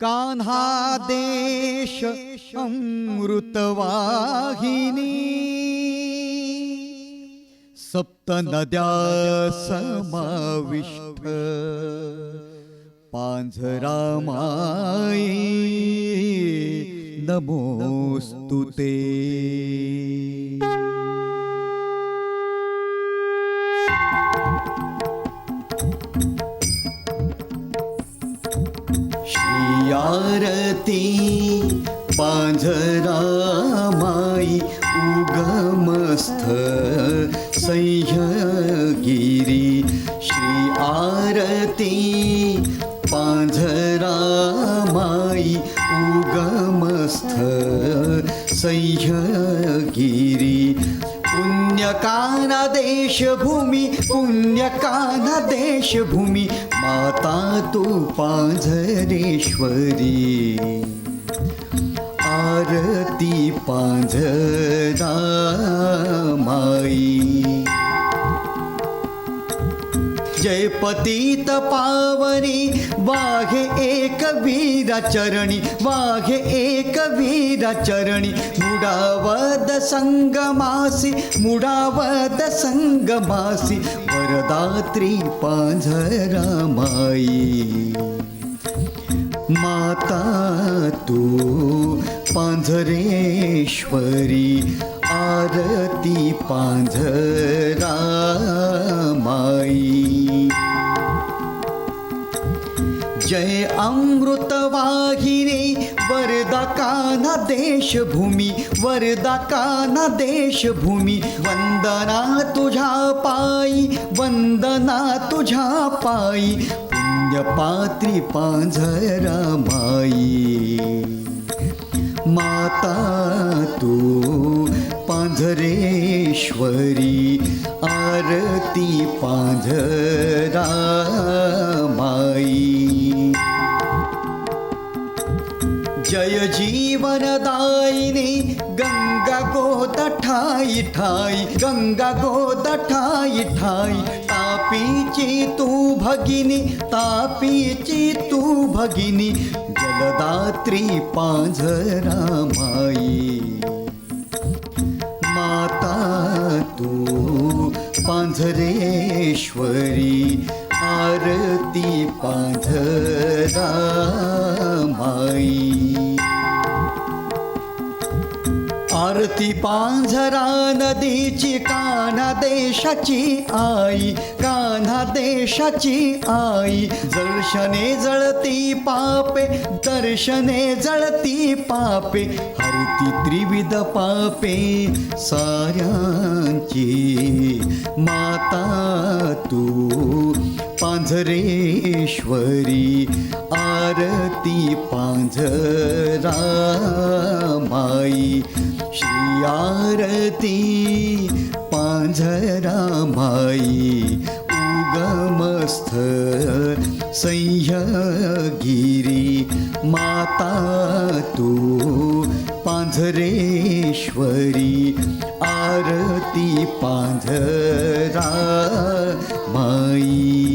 कान्हा देश अमृतवाहिनी सप्त नद्या समाविष्ट पांझरामाई नमोस्तु श्री आरती पांझरामाई उगमस्थ सह्यगिरी। श्री आरती पांझरामाई उगमस्थ सह्यगिरी। पुण्यकाना देशभूमी पुण्यकाना देशभूमी माता तू पांझरेश्वरी। आरती पांझरामाई जय पतित पावनी वाघे एक वीरा चरणी वाघे एक वीरा चरणी. मुडावद संगमासी मुडावद संगमासी वरदात्री पांझरामाई. माता तू पांझरेश्वरी आरती पांझरा. जय अमृतवाहिनी वरदा काना देशभूमी वरदा काना देशभूमी वंदना तुझ्या पायी वंदना तुझ्या पायी पुण्यपात्री पांझरामाई माता तू पांझरेश्वरी आरती पांझरा माई जय जीवनदायिनी गंगा गोद ठाई ठाई गंगा गोद ठाई ठाई। तापीची तू भगिनी तापीची तू भगिनी जलदात्री पांझरामाई। माता तू पांझरेश्वरी आरती पांझरा। आरती पांझरा नदीची कान्हा देशाची आई कान्हा देशाची आई. दर्शने जळती पापे दर्शने जळती पापे हरती त्रिविध पापे साऱ्यांची माता तू. पांझरेश्वरी आरती पांझरामाई श्री आरती पांझरामाई उगमस्थ सह्यगिरी माता तू पांझरेश्वरी आरती पांझरा माई